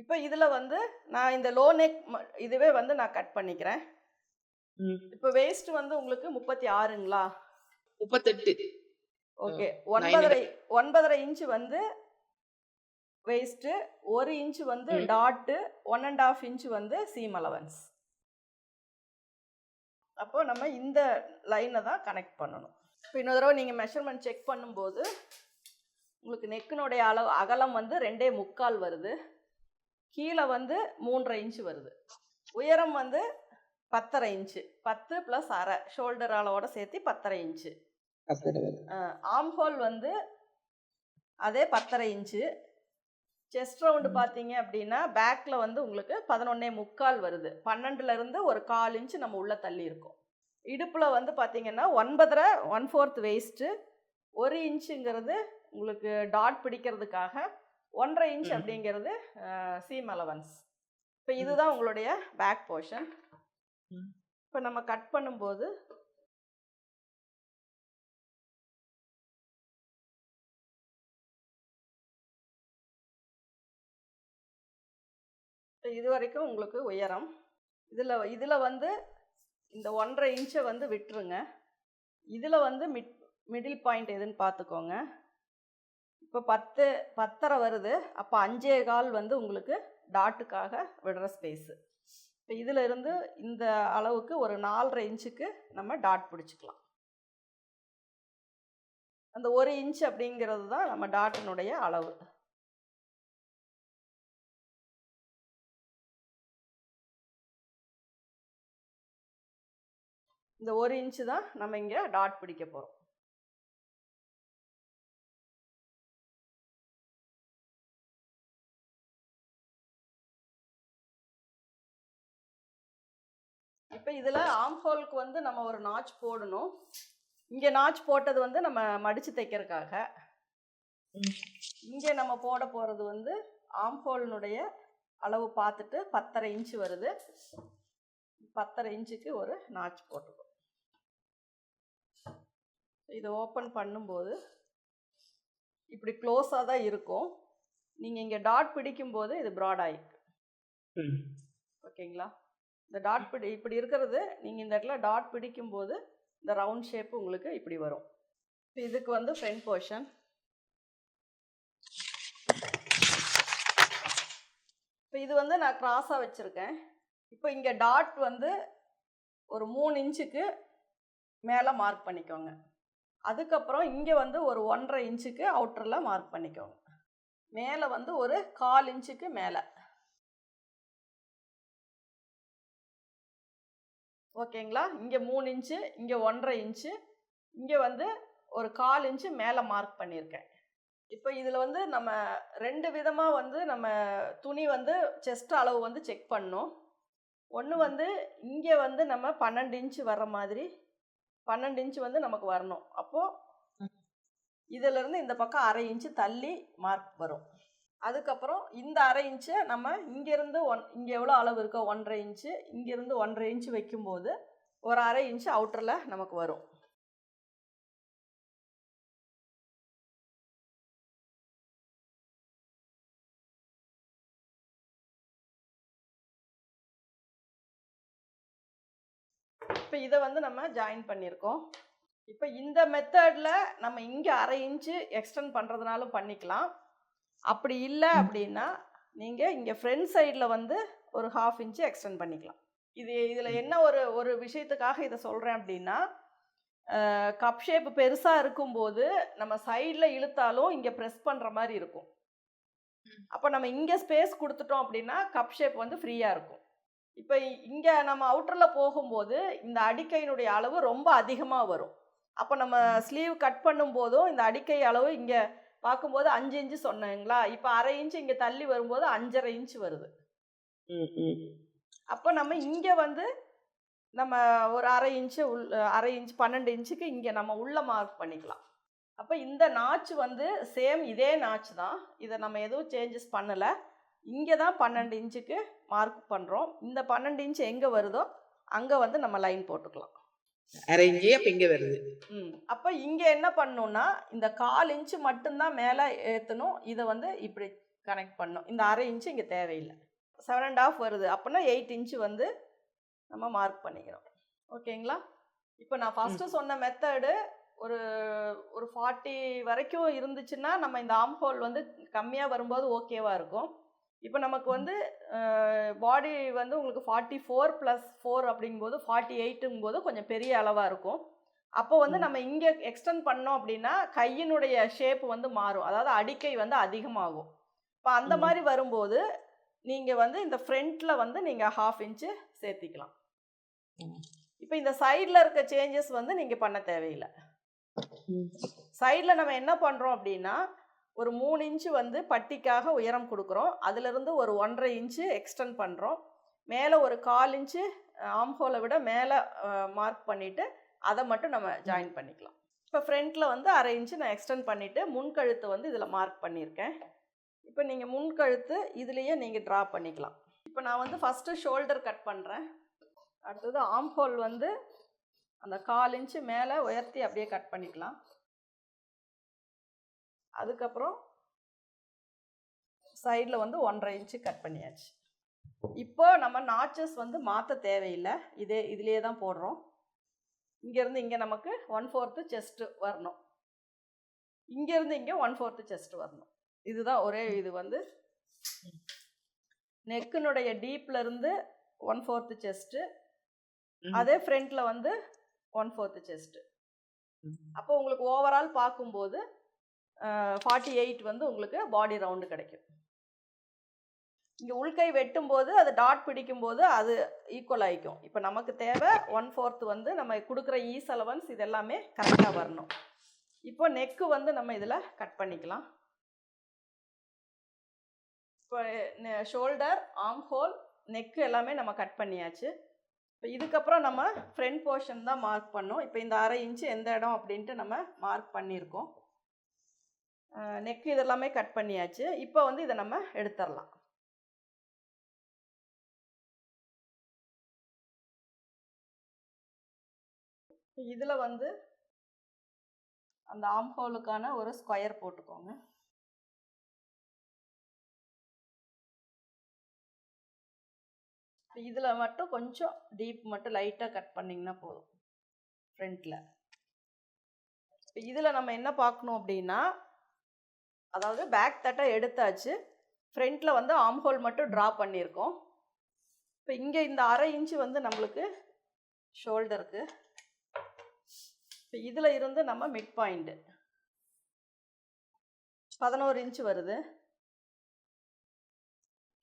இப்போ இதில் வந்து நான் இந்த லோ நெக் இதுவே வந்து நான் கட் பண்ணிக்கிறேன். இப்போ வேஸ்ட் வந்து உங்களுக்கு முப்பத்தி ஆறுங்களா முப்பத்தெட்டு ஓகே ஒன்பதரை ஒன்பதரை இன்ச்சு வந்து வேஸ்ட்டு ஒரு இன்ச்சு வந்து. டாட்டு ஒன் அண்ட் ஆஃப் இன்ச்சு வந்து சீம் அலவன்ஸ் அப்போ நம்ம இந்த லைனை தான் கனெக்ட் பண்ணணும். இப்போ இன்னொரு தடவை நீங்கள் மெஷர்மெண்ட் செக் பண்ணும்போது உங்களுக்கு நெக்கினுடைய அளவு அகலம் வந்து ரெண்டே முக்கால் வருது. கீழே வந்து மூன்றரை இன்ச்சு வருது. உயரம் வந்து பத்தரை இன்ச்சு. பத்து ப்ளஸ் அரை. ஷோல்டர் அளவோட சேர்த்து பத்தரை இன்ச்சு. ஆம் ஹோல் வந்து அதே பத்தரை இன்ச்சு. Chest round. பார்த்தீங்க அப்படின்னா பேக்கில் வந்து உங்களுக்கு பதினொன்னே முக்கால் வருது. பன்னெண்டுல இருந்து ஒரு கால் இன்ச்சு நம்ம உள்ள தள்ளி இருக்கோம். இடுப்பில் வந்து பார்த்தீங்கன்னா ஒன்பதரை ஒன் ஃபோர்த் வேஸ்ட்டு ஒரு இன்ச்சுங்கிறது உங்களுக்கு டாட் பிடிக்கிறதுக்காக ஒன்றரை இன்ச். அப்படிங்கிறது சீம் அலவன்ஸ் இப்போ. இதுதான் உங்களுடைய பேக் போர்ஷன். இப்போ நம்ம கட் பண்ணும்போது இப்ப இது வரைக்கும் உங்களுக்கு உயரம் இதில் இதில் வந்து இந்த ஒன்றரை இன்ச்சை வந்து விட்டுருங்க இதில் வந்து மிட் மிடில் பாயிண்ட் எதுன்னு பார்த்துக்கோங்க இப்போ பத்து பத்தரை வருது. அப்போ அஞ்சே கால் வந்து உங்களுக்கு டாட்டுக்காக விடுற ஸ்பேஸு. இப்போ இதிலிருந்து இந்த அளவுக்கு ஒரு நாலரை இன்ச்சுக்கு நம்ம டாட் பிடிச்சிக்கலாம். அந்த ஒரு இன்ச் அப்படிங்கிறது தான் நம்ம டாட்டினுடைய அளவு. இந்த ஒரு இன்ச்சு தான் நம்ம இங்கே டாட் பிடிக்க போகிறோம் இப்போ இதில் ஆம்ஹோலுக்கு வந்து நம்ம ஒரு நாச் போடணும். இங்கே நாச் போட்டது வந்து நம்ம மடித்து தைக்கிறதுக்காக. இங்கே நம்ம போட போகிறது வந்து ஆம்ஹோலினுடைய அளவு பார்த்துட்டு பத்தரை இன்ச்சு வருது. பத்தரை இன்ச்சுக்கு ஒரு நாச் போட்டுக்கோ. இதை ஓப்பன் பண்ணும்போது இப்படி க்ளோஸாக தான் இருக்கும். நீங்கள் இங்கே டாட் பிடிக்கும்போது இது ப்ராட் ஆயிருக்கு. ம். ஓகேங்களா இந்த டாட் பிடி இப்படி இருக்கிறது நீங்கள் இந்த இடத்துல டாட் பிடிக்கும்போது இந்த ரவுண்ட் ஷேப் உங்களுக்கு இப்படி வரும். இதுக்கு வந்து ஃப்ரண்ட் போர்ஷன் இப்போ இது வந்து நான் கிராஸாக வச்சுருக்கேன். இப்போ இங்கே டாட் வந்து ஒரு மூணு இன்ச்சுக்கு மேலே மார்க் பண்ணிக்கோங்க. அதுக்கப்புறம் இங்கே வந்து ஒரு ஒன்றரை இன்ச்சுக்கு அவுட்டரில் மார்க் பண்ணிக்கோங்க. மேலே வந்து ஒரு கால் இன்ச்சுக்கு மேலே. ஓகேங்களா? இங்கே மூணு இன்ச்சு இங்கே ஒன்றரை இன்ச்சு இங்கே வந்து ஒரு கால் இன்ச்சு மேலே மார்க் பண்ணியிருக்கேன் இப்போ இதில் வந்து நம்ம ரெண்டு விதமாக வந்து நம்ம துணி வந்து செஸ்ட் அளவு வந்து செக் பண்ணோம். ஒன்று வந்து இங்கே வந்து நம்ம பன்னெண்டு இன்ச்சு வர்ற மாதிரி பன்னெண்டு இன்ச்சு வந்து நமக்கு வரணும். அப்போது இதிலிருந்து இந்த பக்கம் அரை இன்ச்சு தள்ளி மார்க் வரும். அதுக்கப்புறம் இந்த அரை இன்ச்சை நம்ம இங்கேருந்து ஒன் இங்கே எவ்வளோ அளவு இருக்கோ ஒன்றரை இன்ச்சு இங்கேருந்து ஒன்றரை இன்ச்சு வைக்கும்போது ஒரு அரை இன்ச்சு அவுட்டரில் நமக்கு வரும். இப்போ இதை வந்து நம்ம ஜாயின் பண்ணியிருக்கோம். இப்போ இந்த மெத்தடில் நம்ம இங்கே அரை இன்ச்சு எக்ஸ்டெண்ட் பண்ணுறதுனாலும் பண்ணிக்கலாம். அப்படி இல்லை அப்படின்னா நீங்கள் இங்கே ஃப்ரண்ட் சைடில் வந்து ஒரு ஹாஃப் இன்ச்சு எக்ஸ்டெண்ட் பண்ணிக்கலாம். இது இதில் என்ன ஒரு ஒரு விஷயத்துக்காக இதை சொல்கிறேன் அப்படின்னா கப் ஷேப் பெருசாக இருக்கும்போது நம்ம சைடில் இழுத்தாலும் இங்கே ப்ரெஸ் பண்ணுற மாதிரி இருக்கும். அப்போ நம்ம இங்கே ஸ்பேஸ் கொடுத்துட்டோம் அப்படின்னா கப் ஷேப் வந்து ஃப்ரீயாக இருக்கும். இப்போ இங்கே நம்ம அவுட்டரில் போகும்போது இந்த அடிக்கையினுடைய அளவு ரொம்ப அதிகமாக வரும். அப்போ நம்ம ஸ்லீவ் கட் பண்ணும்போதும் இந்த அடிக்கை அளவு இங்கே பார்க்கும்போது அஞ்சு இன்ச்சு சொன்னீங்களா? இப்போ அரை இன்ச்சு இங்கே தள்ளி வரும்போது அஞ்சரை இன்ச்சு வருது. அப்போ நம்ம இங்கே வந்து நம்ம ஒரு அரை இன்ச்சு உள் அரை இன்ச் பன்னெண்டு இன்ச்சுக்கு இங்கே நம்ம உள்ள மார்க் பண்ணிக்கலாம். அப்போ இந்த நாச் வந்து சேம் இதே நாச் தான். இதை நம்ம எதுவும் சேஞ்சஸ் பண்ணலை. இங்கே தான் பன்னெண்டு இன்ச்சுக்கு மார்க் பண்ணுறோம் இந்த பன்னெண்டு இன்ச் எங்கே வருதோ அங்கே வந்து நம்ம லைன் போட்டுக்கலாம். அரை இஞ்சி அப்ப இங்க வருது. ம். அப்போ இங்கே என்ன பண்ணணும்னா இந்த கால் இன்ச்சு மட்டும்தான் மேலே ஏற்றணும் இதை வந்து இப்படி கனெக்ட் பண்ணோம் இந்த அரை இன்ச்சு இங்கே தேவையில்லை. செவன் அண்ட் ஆஃப் வருது. அப்படின்னா எயிட் இன்ச்சு வந்து நம்ம மார்க் பண்ணிக்கிறோம் ஓகேங்களா? இப்போ நான் ஃபஸ்ட்டு சொன்ன மெத்தடு ஒரு ஒரு ஃபார்ட்டி வரைக்கும் இருந்துச்சுன்னா நம்ம இந்த ஆம் ஹோல் வந்து கம்மியாக வரும்போது ஓகேவாக இருக்கும். இப்போ நமக்கு வந்து பாடி வந்து உங்களுக்கு ஃபார்ட்டி ஃபோர் ப்ளஸ் ஃபோர் அப்படிங்கும்போது ஃபார்ட்டி எயிட்டுங்கும் போது கொஞ்சம் பெரிய அளவாக இருக்கும் அப்போ வந்து. நம்ம இங்கே எக்ஸ்டெண்ட் பண்ணோம் அப்படின்னா கையினுடைய ஷேப் வந்து மாறும் அதாவது அடிக்கை வந்து அதிகமாகும் இப்போ அந்த. மாதிரி வரும்போது நீங்கள் வந்து இந்த ஃப்ரண்ட்டில் வந்து நீங்கள் ஹாஃப் இன்ச்சு சேர்த்திக்கலாம். இப்போ இந்த சைடில் இருக்க சேஞ்சஸ் வந்து நீங்கள் பண்ண தேவையில்லை. சைடில் நம்ம என்ன பண்ணுறோம் அப்படின்னா ஒரு மூணு இன்ச்சு வந்து பட்டிக்காக உயரம் கொடுக்குறோம். அதிலிருந்து ஒரு ஒன்றரை இன்ச்சு எக்ஸ்டெண்ட் பண்ணுறோம் மேலே ஒரு கால் இன்ச்சு ஆம்ஹோலை விட மேலே மார்க் பண்ணிவிட்டு அதை மட்டும் நம்ம ஜாயின் பண்ணிக்கலாம். இப்போ ஃப்ரண்ட்டில் வந்து அரை இன்ச்சு நான் எக்ஸ்டெண்ட் பண்ணிவிட்டு முன்கழுத்து வந்து இதில் மார்க் பண்ணியிருக்கேன். இப்போ நீங்கள் முன்கழுத்து இதுலேயே நீங்கள் ட்ரா பண்ணிக்கலாம். இப்போ நான் வந்து ஃபஸ்ட்டு ஷோல்டர் கட் பண்ணுறேன் அடுத்தது ஆம்ஹோல் வந்து அந்த கால் இன்ச்சு மேலே உயர்த்தி அப்படியே கட் பண்ணிக்கலாம். அதுக்கப்புறம் சைடில் வந்து ஒன்றரை இன்ச்சு கட் பண்ணியாச்சு. இப்போ நம்ம நாச்சஸ் வந்து மாற்ற தேவையில்லை. இதே இதுலேயே தான் போடுறோம். இங்கேருந்து இங்கே நமக்கு ஒன் ஃபோர்த்து செஸ்ட்டு வரணும். இங்கேருந்து இங்கே ஒன் ஃபோர்த்து செஸ்ட் வரணும். இதுதான் ஒரே இது வந்து. நெக்கினுடைய டீப்லேருந்து ஒன் ஃபோர்த்து செஸ்ட்டு. அதே ஃப்ரண்ட்டில் வந்து ஒன் ஃபோர்த்து செஸ்ட்டு. அப்போ உங்களுக்கு ஓவரால் பார்க்கும்போது ஃபார்ட்டி எயிட் வந்து உங்களுக்கு பாடி ரவுண்டு கிடைக்கும். இங்கே உள்கை வெட்டும்போது அது டாட் பிடிக்கும்போது அது ஈக்குவல் ஆகிக்கும் இப்போ நமக்கு தேவை ஒன் ஃபோர்த் வந்து நம்ம கொடுக்குற ஈஸ் அலவன்ஸ் இது எல்லாமே கரெக்டாக வரணும். இப்போ நெக்கு வந்து நம்ம இதில் கட் பண்ணிக்கலாம். இப்போ ஷோல்டர் ஆம் ஹோல் நெக்கு எல்லாமே நம்ம கட் பண்ணியாச்சு. இப்போ இதுக்கப்புறம் நம்ம ஃப்ரண்ட் போர்ஷன் தான் மார்க் பண்ணோம். இப்போ இந்த அரை இன்ச்சு எந்த இடம் அப்படின்ட்டு நம்ம மார்க் பண்ணியிருக்கோம். நெக்கு இதெல்லாமே கட் பண்ணியாச்சு. இப்போ வந்து இதை நம்ம எடுத்துடலாம். இதில் வந்து அந்த ஆம் ஹோலுக்கான ஒரு ஸ்கொயர் போட்டுக்கோங்க. இதில் மட்டும் கொஞ்சம் டீப் மட்டும் லைட்டாக கட் பண்ணிங்கன்னா போதும். ஃப்ரண்ட்டில் இப்போ இதில் நம்ம என்ன பார்க்கணும் அப்படின்னா அதாவது பேக் தட்டை எடுத்தாச்சு. ஃப்ரண்ட்டில் வந்து ஆம் ஹோல் மட்டும் ட்ரா பண்ணியிருக்கோம். இப்போ இங்கே இந்த அரை இன்ச்சு வந்து நம்மளுக்கு ஷோல்டருக்கு இப்போ இதில் இருந்து நம்ம மிட் பாயிண்ட்டு பதினோரு இன்ச்சு வருது.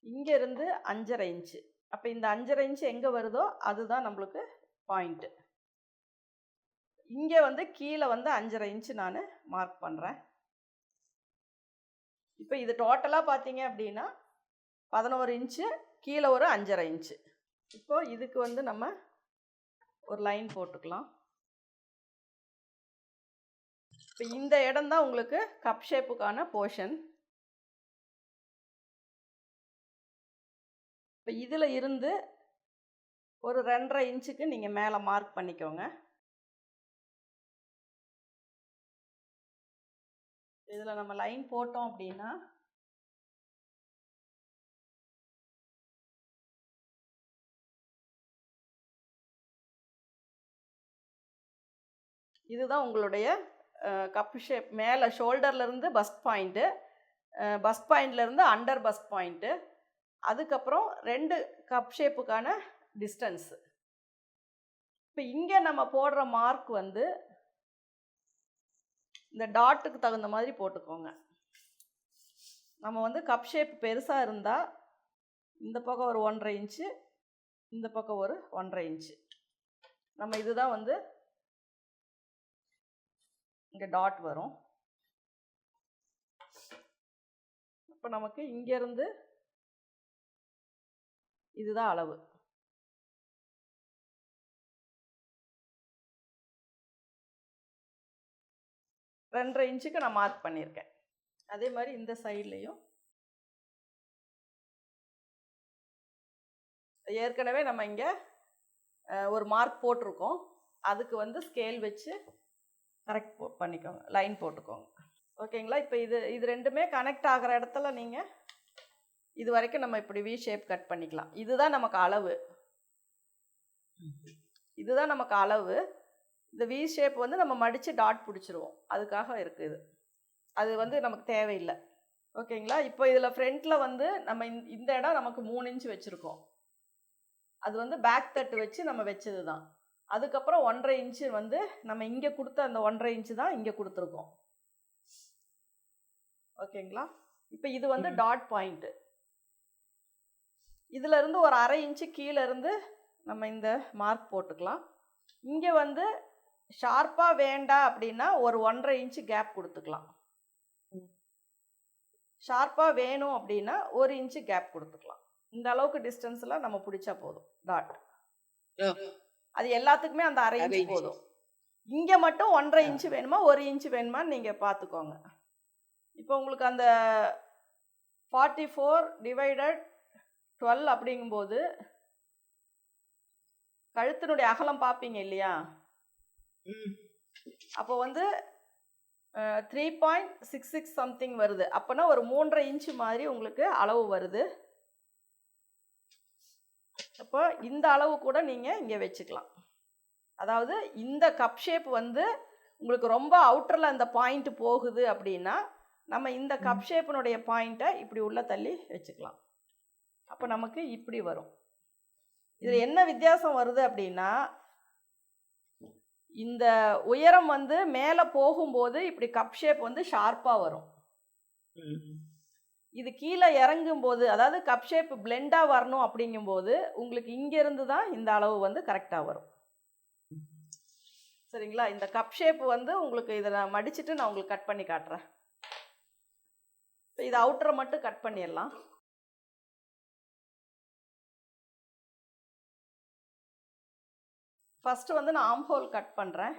இங்கே இருந்து அஞ்சரை இன்ச்சு அப்போ இந்த அஞ்சரை இன்ச்சு எங்கே வருதோ அதுதான் நம்மளுக்கு பாயிண்ட்டு இங்கே வந்து கீழே வந்து அஞ்சரை இன்ச்சு நான் மார்க் பண்ணுறேன் இப்போ இது டோட்டலாக பார்த்தீங்க அப்படின்னா பதினோரு இன்ச்சு கீழே ஒரு அஞ்சரை இன்ச்சு இப்போ இதுக்கு வந்து நம்ம ஒரு லைன் போட்டுக்கலாம். இப்போ இந்த இடம் தான் உங்களுக்கு கப் ஷேப்புக்கான போர்ஷன் இப்போ இதில் இருந்து ஒரு ரெண்டரை இன்ச்சுக்கு நீங்கள் மேலே மார்க் பண்ணிக்கோங்க. இதில் நம்ம லைன் போட்டோம் அப்படின்னா இதுதான் உங்களுடைய கப் ஷேப் மேலே ஷோல்டர்லேருந்து பஸ்ட் பாயிண்ட்டு பஸ்ட் பாயிண்ட்லேருந்து அண்டர் பஸ்ட் பாயிண்ட்டு அதுக்கப்புறம் ரெண்டு கப் ஷேப்புக்கான டிஸ்டன்ஸு இப்போ இங்கே நம்ம போடுற மார்க் வந்து இந்த டாட்டுக்கு தகுந்த மாதிரி போட்டுக்கோங்க. நம்ம வந்து கப் ஷேப் பெருசாக இருந்தால் இந்த பக்கம் ஒரு ஒன்றரை இன்ச்சு இந்த பக்கம் ஒரு ஒன்றரை இன்ச்சு. நம்ம இதுதான் வந்து இங்கே டாட் வரும். இப்போ நமக்கு இங்கேருந்து இதுதான் அளவு. ரெண்டரை இன்ச்சுக்கு நான் மார்க் பண்ணியிருக்கேன். அதே மாதிரி இந்த சைட்லேயும். ஏற்கனவே நம்ம இங்கே ஒரு மார்க் போட்டிருக்கோம். அதுக்கு வந்து ஸ்கேல் வச்சு கரெக்ட் போ பண்ணிக்கோங்க. லைன் போட்டுக்கோங்க. ஓகேங்களா? இப்போ இது இது ரெண்டுமே கனெக்ட் ஆகிற இடத்துல நீங்கள் இது வரைக்கும் நம்ம இப்படி வி ஷேப் கட் பண்ணிக்கலாம். இதுதான் நமக்கு அளவு. இதுதான் நமக்கு அளவு. இந்த வி ஷேப் வந்து நம்ம மடித்து டாட் பிடிச்சிருவோம். அதுக்காக இருக்குது அது வந்து நமக்கு தேவையில்லை. ஓகேங்களா? இப்போ இதில் ஃப்ரண்ட்டில் வந்து நம்ம இந்த- இடம் நமக்கு மூணு இன்ச் வச்சுருக்கோம். அது வந்து பேக் தட்டு வச்சு நம்ம வச்சது தான் அதுக்கப்புறம் ஒன்றரை இன்ச்சு வந்து நம்ம இங்கே கொடுத்த அந்த ஒன்றரை இன்ச்சு தான் இங்கே கொடுத்துருக்கோம். ஓகேங்களா? இப்போ இது வந்து. டாட் பாயிண்ட்டு இதுல இருந்து ஒரு அரை இன்ச்சு கீழே இருந்து நம்ம இந்த மார்க் போட்டுக்கலாம். இங்கே வந்து ஷார்ப்பாக வேண்டாம் அப்படின்னா ஒரு ஒன்றரை இன்ச்சு கேப் கொடுத்துக்கலாம். ஷார்ப்பாக வேணும் அப்படின்னா ஒரு இன்ச்சு கேப் கொடுத்துக்கலாம் இந்த அளவுக்கு டிஸ்டன்ஸில் நம்ம பிடிச்சா போதும் டாட். அது எல்லாத்துக்குமே அந்த அரை இன்ச்சு. போதும் இங்கே மட்டும் ஒன்றரை இன்ச்சு வேணுமா ஒரு இன்ச்சு வேணுமான்னு நீங்கள் பார்த்துக்கோங்க இப்போ உங்களுக்கு அந்த ஃபார்ட்டி ஃபோர் டிவைடட் டுவெல் அப்படிங்கும்போது கழுத்தினுடைய அகலம் பார்ப்பீங்க இல்லையா. அப்போ வந்து three point six six something வருது. அப்போனா ஒரு மூன்றரை இன்ச்சு மாதிரி உங்களுக்கு அளவு வருது. அப்போ இந்த அளவு கூட நீங்கள் இங்கே வச்சுக்கலாம். அதாவது இந்த கப் ஷேப் வந்து உங்களுக்கு ரொம்ப அவுட்டரில் அந்த பாயிண்ட் போகுது அப்படின்னா நம்ம இந்த கப் ஷேப்பினுடைய பாயிண்ட்டை இப்படி உள்ள தள்ளி வச்சுக்கலாம். அப்போ நமக்கு இப்படி வரும். இதில் என்ன வித்தியாசம் வருது அப்படின்னா இந்த உயரம் வந்து மேலே போகும்போது இப்படி கப் ஷேப் வந்து ஷார்ப்பாக வரும். இது கீழே இறங்கும்போது அதாவது கப் ஷேப் பிளெண்டாக வரணும் அப்படிங்கும்போது உங்களுக்கு இங்கேருந்து தான் இந்த அளவு வந்து கரெக்டாக வரும். சரிங்களா? இந்த கப் ஷேப் வந்து உங்களுக்கு இதை நான் மடிச்சிட்டு நான் உங்களுக்கு கட் பண்ணி காட்டுறேன். இது அவுட்டரை மட்டும் கட் பண்ணிடலாம். ஃபஸ்ட்டு வந்து நான் ஆம் ஹோல் கட் பண்ணுறேன்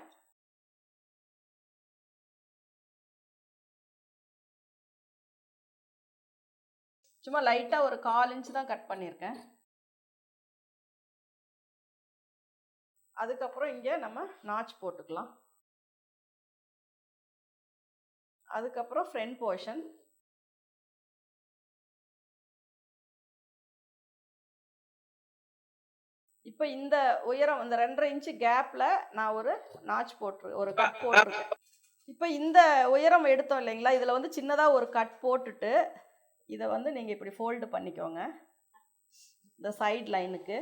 சும்மா லைட்டாக ஒரு கால் இன்ச் தான் கட் பண்ணியிருக்கேன் அதுக்கப்புறம் இங்கே நம்ம நாச் போட்டுக்கலாம். அதுக்கப்புறம் ஃப்ரண்ட் போர்ஷன் இப்போ இந்த உயரம் இந்த ரெண்டரை இன்ச்சு கேப்பில் நான் ஒரு நாச் போட்டு ஒரு கட் போட்டிருக்கேன். இப்போ இந்த உயரம் எடுத்தோம் இல்லைங்களா? இதில் வந்து சின்னதாக ஒரு கட் போட்டுட்டு இதை வந்து நீங்கள் இப்படி ஃபோல்டு பண்ணிக்கோங்க. இந்த சைட் லைனுக்கு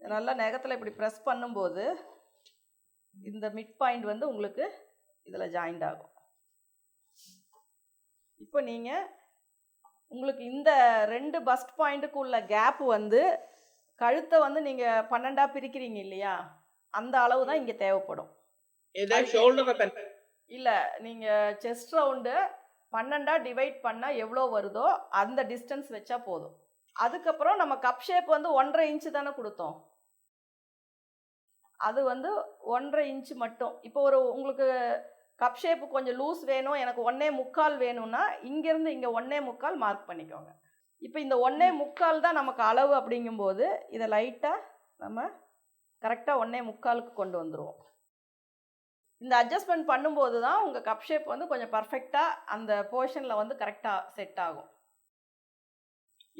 நல்லா நகத்தில் இப்படி ப்ரெஸ் பண்ணும்போது இந்த மிட் பாயிண்ட் வந்து உங்களுக்கு இதில் ஜாயிண்ட் ஆகும். இப்போ நீங்கள் உங்களுக்கு இந்த ரெண்டு பஸ்ட் பாயிண்ட்டுக்கு உள்ள கேப் வந்து கழுத்தை வந்து நீங்கள் பன்னெண்டா பிரிக்கிறீங்க இல்லையா? அந்த அளவு தான் இங்கே தேவைப்படும். இல்லை நீங்கள் செஸ்ட் ரவுண்டு பன்னெண்டா டிவைட் பண்ணால் எவ்வளோ வருதோ அந்த டிஸ்டன்ஸ் வச்சா போதும். அதுக்கப்புறம் நம்ம கப் ஷேப் வந்து ஒன்றரை இன்ச்சு தானே கொடுத்தோம். அது வந்து ஒன்றரை இன்ச்சு மட்டும். இப்போ ஒரு உங்களுக்கு கப் ஷேப்பு கொஞ்சம் லூஸ் வேணும் எனக்கு ஒன்னே முக்கால் வேணும்னா இங்கேருந்து இங்கே ஒன்னே முக்கால் மார்க் பண்ணிக்கோங்க. இப்போ இந்த ஒன்னே முக்கால் தான் நமக்கு அளவு அப்படிங்கும்போது இதை லைட்டாக நம்ம கரெக்டாக ஒன்னே முக்காலுக்கு கொண்டு வந்துடுவோம் இந்த அட்ஜஸ்ட்மெண்ட் பண்ணும்போது தான் உங்கள் கப் ஷேப் வந்து கொஞ்சம் பர்ஃபெக்டாக அந்த போர்ஷனில் வந்து கரெக்டாக செட் ஆகும்.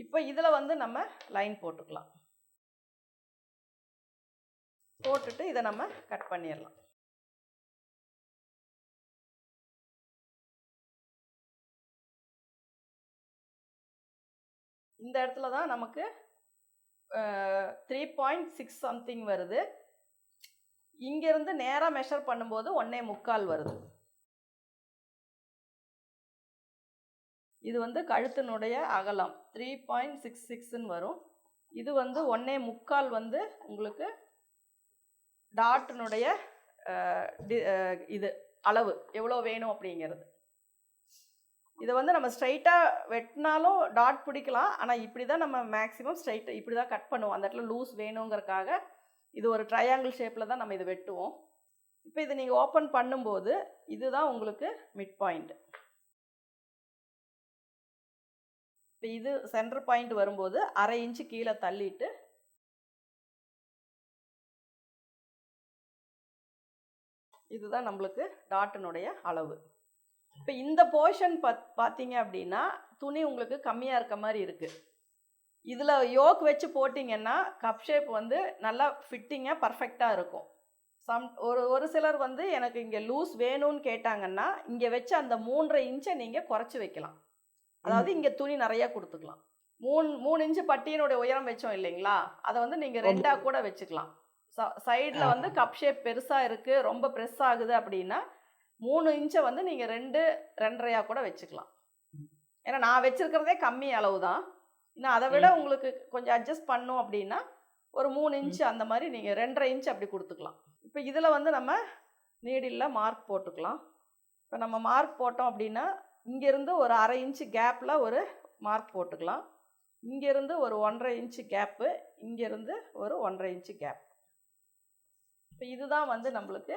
இப்போ இதில் வந்து நம்ம லைன் போட்டுக்கலாம். போட்டுட்டு இதை நம்ம கட் பண்ணிடலாம். இந்த இடத்துல தான் நமக்கு த்ரீ பாயிண்ட் சிக்ஸ் சம்திங் வருது. இங்கேருந்து நேராக மெஷர் பண்ணும்போது ஒன்னே முக்கால் வருது. இது வந்து கழுத்தினுடைய அகலம். த்ரீ பாயிண்ட் சிக்ஸ் சிக்ஸ்ன்னு வரும். இது வந்து ஒன்னே முக்கால் வந்து உங்களுக்கு டாட்டினுடைய இது அளவு. எவ்வளோ வேணும் அப்படிங்கிறது. இதை வந்து நம்ம ஸ்ட்ரைட்டாக வெட்டினாலும் டாட் பிடிக்கலாம். ஆனால் இப்படி தான் நம்ம மேக்ஸிமம் ஸ்ட்ரைட் இப்படி தான் கட் பண்ணுவோம். அந்த இடத்துல லூஸ் வேணுங்கிறதுக்காக இது ஒரு ட்ரையாங்கிள் ஷேப்பில் தான் நம்ம இதை வெட்டுவோம். இப்போ இதை நீங்கள் ஓப்பன் பண்ணும்போது இதுதான் உங்களுக்கு மிட் பாயிண்ட் இப்போ இது சென்டர் பாயிண்ட் வரும்போது அரை இன்ச்சு கீழே தள்ளிட்டு இதுதான் நம்மளுக்கு டாட்டினுடைய அளவு. இப்போ இந்த போர்ஷன் பத் பார்த்தீங்க அப்படின்னா துணி உங்களுக்கு கம்மியாக இருக்க மாதிரி இருக்குது இதில் யோக் வச்சு போட்டிங்கன்னா கப் ஷேப் வந்து நல்லா ஃபிட்டிங்காக பர்ஃபெக்டாக இருக்கும். சம் ஒரு ஒரு சிலர் வந்து எனக்கு இங்கே லூஸ் வேணும்னு கேட்டாங்கன்னா இங்கே வச்சு அந்த மூன்றரை இன்ச்சை நீங்கள் குறைச்சி வைக்கலாம். அதாவது இங்கே துணி நிறையா கொடுத்துக்கலாம். மூணு மூணு இன்ச்சு பட்டியினுடைய உயரம் வச்சோம் இல்லைங்களா? அதை வந்து நீங்கள் ரெண்டாக கூட வச்சுக்கலாம். சைடில் வந்து கப் ஷேப் பெருசாக இருக்குது ரொம்ப ப்ரெஸ் ஆகுது அப்படின்னா மூணு இன்ச்சை வந்து நீங்கள் ரெண்டு ரெண்டரையாக கூட வச்சுக்கலாம். ஏன்னா நான் வச்சிருக்கிறதே கம்மி அளவு தான் இன்னும் அதை விட உங்களுக்கு கொஞ்சம் அட்ஜஸ்ட் பண்ணும் அப்படின்னா ஒரு மூணு இன்ச்சு அந்த மாதிரி நீங்கள் ரெண்டரை இன்ச் அப்படி கொடுத்துக்கலாம். இப்போ இதில் வந்து நம்ம நீடில் மார்க் போட்டுக்கலாம். இப்போ நம்ம மார்க் போட்டோம் அப்படின்னா இங்கேருந்து ஒரு அரை இன்ச்சு கேப்பில் ஒரு மார்க் போட்டுக்கலாம். இங்கேருந்து ஒரு ஒன்றரை இன்ச்சு கேப்பு இங்கேருந்து ஒரு ஒன்றரை இன்ச்சு கேப் இப்போ இதுதான் வந்து நம்மளுக்கு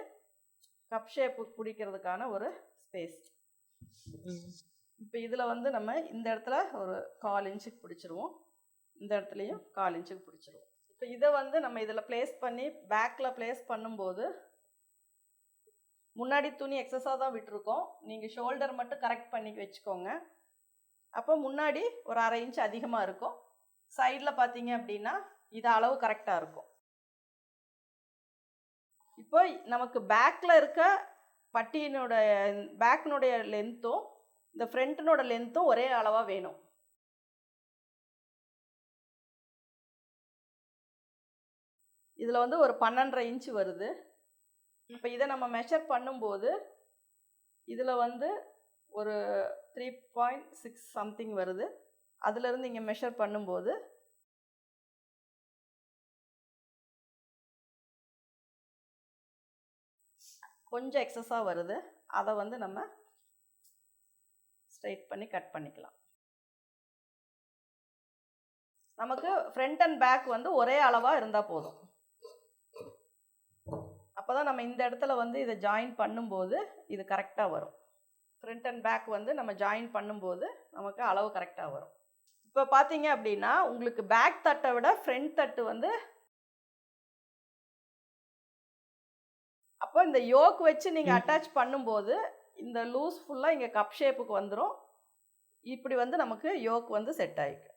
கப் ஷேப்பு பிடிக்கிறதுக்கான ஒரு ஸ்பேஸ். இப்போ இதில் வந்து நம்ம இந்த இடத்துல ஒரு கால் இன்ச்சுக்கு பிடிச்சிருவோம். இந்த இடத்துலையும் கால் இன்ச்சுக்கு பிடிச்சிருவோம். இப்போ இதை வந்து நம்ம இதில் ப்ளேஸ் பண்ணி பேக்கில் ப்ளேஸ் பண்ணும்போது முன்னாடி துணி எக்ஸஸாக தான் விட்டுருக்கோம். நீங்கள் ஷோல்டர் மட்டும் கரெக்ட் பண்ணி வச்சுக்கோங்க. அப்போ முன்னாடி ஒரு அரை இன்ச் அதிகமாக இருக்கும். சைடில் பார்த்தீங்க அப்படின்னா இது அளவு கரெக்டாக இருக்கும். இப்போ நமக்கு பேக்கில் இருக்க பட்டியினோட பேக்கினுடைய லென்த்தும் இந்த ஃப்ரண்ட்டினோட லென்த்தும் ஒரே அளவாக வேணும். இதில் வந்து ஒரு பன்னெண்டரை இன்ச்சு வருது. இப்போ இதை நம்ம மெஷர் பண்ணும்போது இதில் வந்து ஒரு த்ரீ பாயிண்ட் சிக்ஸ் சம்திங் வருது. அதுலேருந்து இங்கே மெஷர் பண்ணும்போது கொஞ்சம் எக்ஸஸாக வருது. அதை வந்து நம்ம ஸ்ட்ரைட் பண்ணி கட் பண்ணிக்கலாம். நமக்கு ஃப்ரண்ட் அண்ட் பேக் வந்து ஒரே அளவாக இருந்தால் போதும். அப்போ தான் நம்ம இந்த இடத்துல வந்து இதை ஜாயின் பண்ணும்போது இது கரெக்டாக வரும். ஃப்ரண்ட் அண்ட் பேக் வந்து நம்ம ஜாயின் பண்ணும்போது நமக்கு அளவு கரெக்டாக வரும். இப்போ பார்த்தீங்க அப்படின்னா உங்களுக்கு பேக் தட்டை விட ஃப்ரண்ட் தட்டு வந்து அப்போ இந்த யோக் வச்சு நீங்கள். அட்டாச் பண்ணும்போது இந்த லூஸ் ஃபுல்லாக இங்கே கப் ஷேப்புக்கு வந்துடும் இப்படி வந்து நமக்கு யோக் வந்து செட் ஆகிக்கும்